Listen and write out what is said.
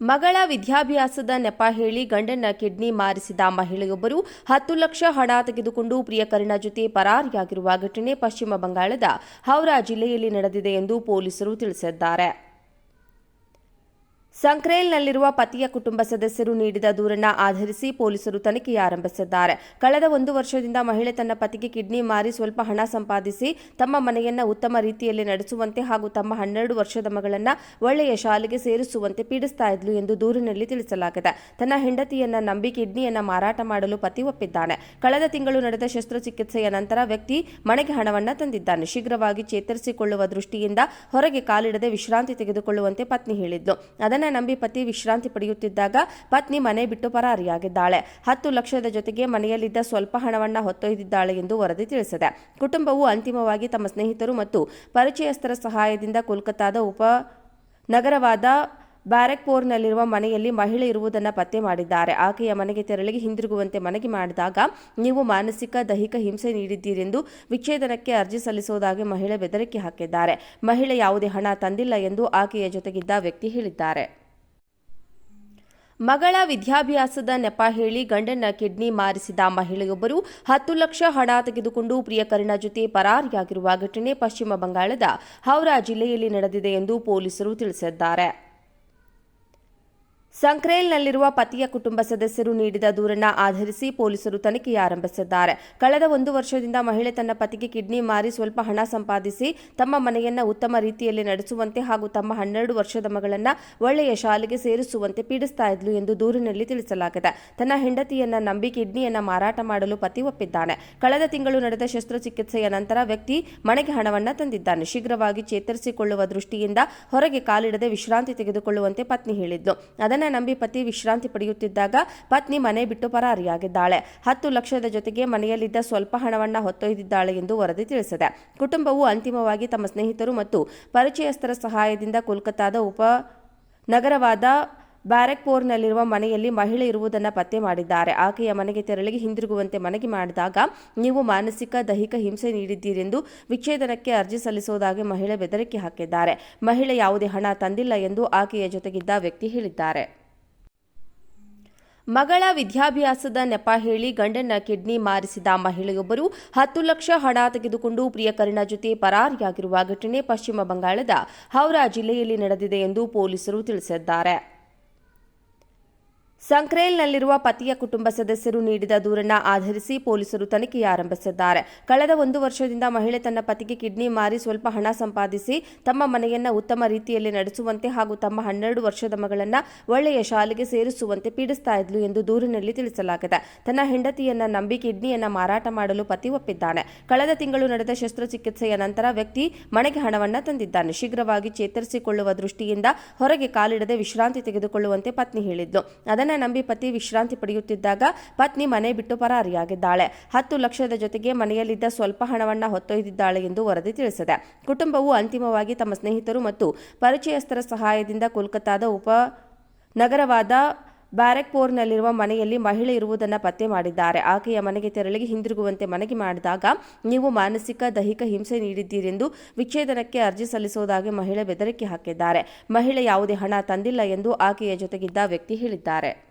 ಮಗಳ ವಿದ್ಯಾಭ್ಯಾಸದ ನೆಪ ಹೇಳಿ ಗಂಡನ ಕಿಡ್ನಿ ಮಾರಿಸಿದ ಮಹಿಳೆಯೊಬ್ಬರು ಹತ್ತು ಲಕ್ಷ ಹಣ ತೆಗೆದುಕೊಂಡು ಪ್ರಿಯಕರನ ಜೊತೆ ಪರಾರಿಯಾಗಿರುವ ಘಟನೆ ಪಶ್ಚಿಮ ಬಂಗಾಳದ ಹೌರಾ ಜಿಲ್ಲೆಯಲ್ಲಿ ನಡೆದಿದೆ ಎಂದು ಪೊಲೀಸರು ತಿಳಿಸಿದ್ದಾರೆ. ಸಂಕ್ರೇಲ್ನಲ್ಲಿರುವ ಪತಿಯ ಕುಟುಂಬ ಸದಸ್ಯರು ನೀಡಿದ ದೂರನ್ನ ಆಧರಿಸಿ ಪೊಲೀಸರು ತನಿಖೆ ಆರಂಭಿಸಿದ್ದಾರೆ. ಕಳೆದ ಒಂದು ವರ್ಷದಿಂದ ಮಹಿಳೆ ತನ್ನ ಪತಿಗೆ ಕಿಡ್ನಿ ಮಾರಿ ಸ್ವಲ್ಪ ಹಣ ಸಂಪಾದಿಸಿ ತಮ್ಮ ಮನೆಯನ್ನ ಉತ್ತಮ ರೀತಿಯಲ್ಲಿ ನಡೆಸುವಂತೆ ಹಾಗೂ ತಮ್ಮ ಹನ್ನೆರಡು ವರ್ಷದ ಮಗಳನ್ನ ಒಳ್ಳೆಯ ಶಾಲೆಗೆ ಸೇರಿಸುವಂತೆ ಪೀಡಿಸ್ತಾ ಇದ್ಲು ಎಂದು ದೂರಿನಲ್ಲಿ ತಿಳಿಸಲಾಗಿದೆ. ತನ್ನ ಹೆಂಡತಿಯನ್ನ ನಂಬಿ ಕಿಡ್ನಿಯನ್ನ ಮಾರಾಟ ಮಾಡಲು ಪತಿ ಒಪ್ಪಿದ್ದಾನೆ. ಕಳೆದ ತಿಂಗಳು ನಡೆದ ಶಸ್ತ್ರಚಿಕಿತ್ಸೆಯ ನಂತರ ವ್ಯಕ್ತಿ ಮನೆಗೆ ಹಣವನ್ನ ತಂದಿದ್ದಾನೆ. ಶೀಘ್ರವಾಗಿ ಚೇತರಿಸಿಕೊಳ್ಳುವ ದೃಷ್ಟಿಯಿಂದ ಹೊರಗೆ ಕಾಲಿಡದೆ ವಿಶ್ರಾಂತಿ ತೆಗೆದುಕೊಳ್ಳುವಂತೆ ಪತ್ನಿ ಹೇಳಿದ್ಲು. ಅದನ್ನ ನಂಬಿ ಪತಿ ವಿಶ್ರಾಂತಿ ಪಡೆಯುತ್ತಿದ್ದಾಗ ಪತ್ನಿ ಮನೆ ಬಿಟ್ಟು ಪರಾರಿಯಾಗಿದ್ದಾಳೆ. ಹತ್ತು ಲಕ್ಷದ ಜೊತೆಗೆ ಮನೆಯಲ್ಲಿದ್ದ ಸ್ವಲ್ಪ ಹಣವನ್ನ ಹೊತ್ತೊಯ್ದಿದ್ದಾಳೆ ಎಂದು ವರದಿ ತಿಳಿಸಿದೆ. ಕುಟುಂಬವು ಅಂತಿಮವಾಗಿ ತಮ್ಮ ಸ್ನೇಹಿತರು ಮತ್ತು ಪರಿಚಯಸ್ಥರ ಸಹಾಯದಿಂದ ಕೋಲ್ಕತ್ತಾದ ಉಪ ನಗರವಾದ ಬ್ಯಾರೆಕ್ಪೋರ್ನಲ್ಲಿರುವ ಮನೆಯಲ್ಲಿ ಮಹಿಳೆ ಇರುವುದನ್ನು ಪತ್ತೆ ಮಾಡಿದ್ದಾರೆ. ಆಕೆಯ ಮನೆಗೆ ತೆರಳಿಗೆ ಹಿಂದಿರುಗುವಂತೆ ಮನವಿ ಮಾಡಿದಾಗ, ನೀವು ಮಾನಸಿಕ, ದೈಹಿಕ ಹಿಂಸೆ ನೀಡಿದ್ದೀರೆಂದು ವಿಚ್ಛೇದನಕ್ಕೆ ಅರ್ಜಿ ಸಲ್ಲಿಸುವುದಾಗಿ ಮಹಿಳೆ ಬೆದರಿಕೆ ಹಾಕಿದ್ದಾರೆ. ಮಹಿಳೆ ಯಾವುದೇ ಹಣ ತಂದಿಲ್ಲ ಎಂದು ಆಕೆಯ ಜೊತೆಗಿದ್ದ ವ್ಯಕ್ತಿ ಹೇಳಿದ್ದಾರೆ. ಮಗಳ ವಿದ್ಯಾಭ್ಯಾಸದ ನೆಪ ಹೇಳಿ ಗಂಡನ ಕಿಡ್ನಿ ಮಾರಿಸಿದ ಮಹಿಳೆಯೊಬ್ಬರು ಹತ್ತು ಲಕ್ಷ ಹಣ ತೆಗೆದುಕೊಂಡು ಪ್ರಿಯಕರನ ಜೊತೆ ಪರಾರಿಯಾಗಿರುವ ಘಟನೆ ಪಶ್ಚಿಮ ಬಂಗಾಳದ ಹೌರಾ ಜಿಲ್ಲೆಯಲ್ಲಿ ನಡೆದಿದೆ ಎಂದು ಪೊಲೀಸರು ತಿಳಿಸಿದ್ದಾರೆ. ಸಂಕ್ರೇಲ್ನಲ್ಲಿರುವ ಪತಿಯ ಕುಟುಂಬ ಸದಸ್ಯರು ನೀಡಿದ ದೂರನ್ನ ಆಧರಿಸಿ ಪೊಲೀಸರು ತನಿಖೆ ಆರಂಭಿಸಿದ್ದಾರೆ. ಕಳೆದ ಒಂದು ವರ್ಷದಿಂದ ಮಹಿಳೆ ತನ್ನ ಪತಿಗೆ ಕಿಡ್ನಿ ಮಾರಿ ಸ್ವಲ್ಪ ಹಣ ಸಂಪಾದಿಸಿ ತಮ್ಮ ಮನೆಯನ್ನ ಉತ್ತಮ ರೀತಿಯಲ್ಲಿ ನಡೆಸುವಂತೆ ಹಾಗೂ ತಮ್ಮ ಹನ್ನೆರಡು ವರ್ಷದ ಮಗಳನ್ನ ಒಳ್ಳೆಯ ಶಾಲೆಗೆ ಸೇರಿಸುವಂತೆ ಪೀಡಿಸ್ತಾ ಇದ್ಲು ಎಂದು ದೂರಿನಲ್ಲಿ ತಿಳಿಸಲಾಗಿದೆ. ತನ್ನ ಹೆಂಡತಿಯನ್ನ ನಂಬಿ ಕಿಡ್ನಿಯನ್ನ ಮಾರಾಟ ಮಾಡಲು ಪತಿ ಒಪ್ಪಿದ್ದಾನೆ. ಕಳೆದ ತಿಂಗಳು ನಡೆದ ಶಸ್ತ್ರಚಿಕಿತ್ಸೆಯ ನಂತರ ವ್ಯಕ್ತಿ ಮನೆಗೆ ಹಣವನ್ನ ತಂದಿದ್ದಾನೆ. ಶೀಘ್ರವಾಗಿ ಚೇತರಿಸಿಕೊಳ್ಳುವ ದೃಷ್ಟಿಯಿಂದ ಹೊರಗೆ ಕಾಲಿಡದೆ ವಿಶ್ರಾಂತಿ ತೆಗೆದುಕೊಳ್ಳುವಂತೆ ಪತ್ನಿ ಹೇಳಿದ್ಲು ಅದನ್ನ ನಂಬಿ ಪತಿ ವಿಶ್ರಾಂತಿ ಪಡೆಯುತ್ತಿದ್ದಾಗ ಪತ್ನಿ ಮನೆ ಬಿಟ್ಟು ಪರಾರಿಯಾಗಿದ್ದಾಳೆ. ಹತ್ತು ಲಕ್ಷದ ಜೊತೆಗೆ ಮನೆಯಲ್ಲಿದ್ದ ಸ್ವಲ್ಪ ಹಣವನ್ನ ಹೊತ್ತೊಯ್ದಿದ್ದಾಳೆ ಎಂದು ವರದಿ ತಿಳಿಸಿದೆ. ಕುಟುಂಬವು ಅಂತಿಮವಾಗಿ ತಮ್ಮ ಸ್ನೇಹಿತರು ಮತ್ತು ಪರಿಚಯಸ್ಥರ ಸಹಾಯದಿಂದ ಕೋಲ್ಕತ್ತಾದ ಉಪ ನಗರವಾದ ಬ್ಯಾರಕ್ಪೋರ್ನಲ್ಲಿರುವ ಮನೆಯಲ್ಲಿ ಮಹಿಳೆ ಇರುವುದನ್ನು ಪತ್ತೆ ಮಾಡಿದ್ದಾರೆ. ಆಕೆಯ ಮನೆಗೆ ತೆರಳಿಗೆ ಹಿಂದಿರುಗುವಂತೆ ಮನವಿ ಮಾಡಿದಾಗ, ನೀವು ಮಾನಸಿಕ, ದೈಹಿಕ ಹಿಂಸೆ ನೀಡಿದ್ದೀರೆಂದು ವಿಚ್ಛೇದನಕ್ಕೆ ಅರ್ಜಿ ಸಲ್ಲಿಸುವುದಾಗಿ ಮಹಿಳೆ ಬೆದರಿಕೆ ಹಾಕಿದ್ದಾರೆ. ಮಹಿಳೆ ಯಾವುದೇ ಹಣ ತಂದಿಲ್ಲ ಎಂದು ಆಕೆಯ ಜೊತೆಗಿದ್ದ ವ್ಯಕ್ತಿ ಹೇಳಿದ್ದಾರೆ. ಮಗಳ ವಿದ್ಯಾಭ್ಯಾಸದ ನೆಪ ಹೇಳಿ ಗಂಡನ ಕಿಡ್ನಿ ಮಾರಿಸಿದ ಮಹಿಳೆಯೊಬ್ಬರು ಹತ್ತು ಲಕ್ಷ ಹಣ ತೆಗೆದುಕೊಂಡು ಪ್ರಿಯಕರನ ಜೊತೆ ಪರಾರಿಯಾಗಿರುವ ಘಟನೆ ಪಶ್ಚಿಮ ಬಂಗಾಳದ ಹೌರಾ ಜಿಲ್ಲೆಯಲ್ಲಿ ನಡೆದಿದೆ ಎಂದು ಪೊಲೀಸರು ತಿಳಿಸಿದ್ದಾರೆ. ಸಂಕ್ರೇಲ್ನಲ್ಲಿರುವ ಪತಿಯ ಕುಟುಂಬ ಸದಸ್ಯರು ನೀಡಿದ ದೂರನ್ನ ಆಧರಿಸಿ ಪೊಲೀಸರು ತನಿಖೆ ಆರಂಭಿಸಿದ್ದಾರೆ. ಕಳೆದ ಒಂದು ವರ್ಷದಿಂದ ಮಹಿಳೆ ತನ್ನ ಪತಿಗೆ ಕಿಡ್ನಿ ಮಾರಿ ಸ್ವಲ್ಪ ಹಣ ಸಂಪಾದಿಸಿ ತಮ್ಮ ಮನೆಯನ್ನ ಉತ್ತಮ ರೀತಿಯಲ್ಲಿ ನಡೆಸುವಂತೆ ಹಾಗೂ ತಮ್ಮ ಹನ್ನೆರಡು ವರ್ಷದ ಮಗಳನ್ನ ಒಳ್ಳೆಯ ಶಾಲೆಗೆ ಸೇರಿಸುವಂತೆ ಪೀಡಿಸ್ತಾ ಇದ್ಲು ಎಂದು ದೂರಿನಲ್ಲಿ ತಿಳಿಸಲಾಗಿದೆ. ತನ್ನ ಹೆಂಡತಿಯನ್ನ ನಂಬಿ ಕಿಡ್ನಿಯನ್ನ ಮಾರಾಟ ಮಾಡಲು ಪತಿ ಒಪ್ಪಿದ್ದಾನೆ. ಕಳೆದ ತಿಂಗಳು ನಡೆದ ಶಸ್ತ್ರಚಿಕಿತ್ಸೆಯ ನಂತರ ವ್ಯಕ್ತಿ ಮನೆಗೆ ಹಣವನ್ನ ತಂದಿದ್ದಾನೆ. ಶೀಘ್ರವಾಗಿ ಚೇತರಿಸಿಕೊಳ್ಳುವ ದೃಷ್ಟಿಯಿಂದ ಹೊರಗೆ ಕಾಲಿಡದೆ ವಿಶ್ರಾಂತಿ ತೆಗೆದುಕೊಳ್ಳುವಂತೆ ಪತ್ನಿ ಹೇಳಿದ್ಲು. ಅದನ್ನ ನಂಬಿ ಪತಿ ವಿಶ್ರಾಂತಿ ಪಡೆಯುತ್ತಿದ್ದಾಗ ಪತ್ನಿ ಮನೆ ಬಿಟ್ಟು ಪರಾರಿಯಾಗಿದ್ದಾಳೆ. ಹತ್ತು ಲಕ್ಷದ ಜೊತೆಗೆ ಮನೆಯಲ್ಲಿದ್ದ ಸ್ವಲ್ಪ ಹಣವನ್ನ ಹೊತ್ತೊಯ್ದಿದ್ದಾಳೆ ಎಂದು ವರದಿ ತಿಳಿಸಿದೆ. ಕುಟುಂಬವು ಅಂತಿಮವಾಗಿ ತಮ್ಮ ಸ್ನೇಹಿತರು ಮತ್ತು ಪರಿಚಯಸ್ಥರ ಸಹಾಯದಿಂದ ಕೋಲ್ಕತ್ತಾದ ಉಪ ನಗರವಾದ ಬ್ಯಾರಕ್ಪೋರ್ನಲ್ಲಿರುವ ಮನೆಯಲ್ಲಿ ಮಹಿಳೆ ಇರುವುದನ್ನು ಪತ್ತೆ ಮಾಡಿದ್ದಾರೆ. ಆಕೆಯ ಮನೆಗೆ ತೆರಳಿ ಹಿಂದಿರುಗುವಂತೆ ಮನವಿ ಮಾಡಿದಾಗ, ನೀವು ಮಾನಸಿಕ, ದೈಹಿಕ ಹಿಂಸೆ ನೀಡಿದ್ದೀರೆಂದು ವಿಚ್ಛೇದನಕ್ಕೆ ಅರ್ಜಿ ಸಲ್ಲಿಸುವುದಾಗಿ ಮಹಿಳೆ ಬೆದರಿಕೆ ಹಾಕಿದ್ದಾರೆ. ಮಹಿಳೆ ಯಾವುದೇ ಹಣ ತಂದಿಲ್ಲ ಎಂದು ಆಕೆಯ ಜೊತೆಗಿದ್ದ ವ್ಯಕ್ತಿ ಹೇಳಿದ್ದಾರೆ.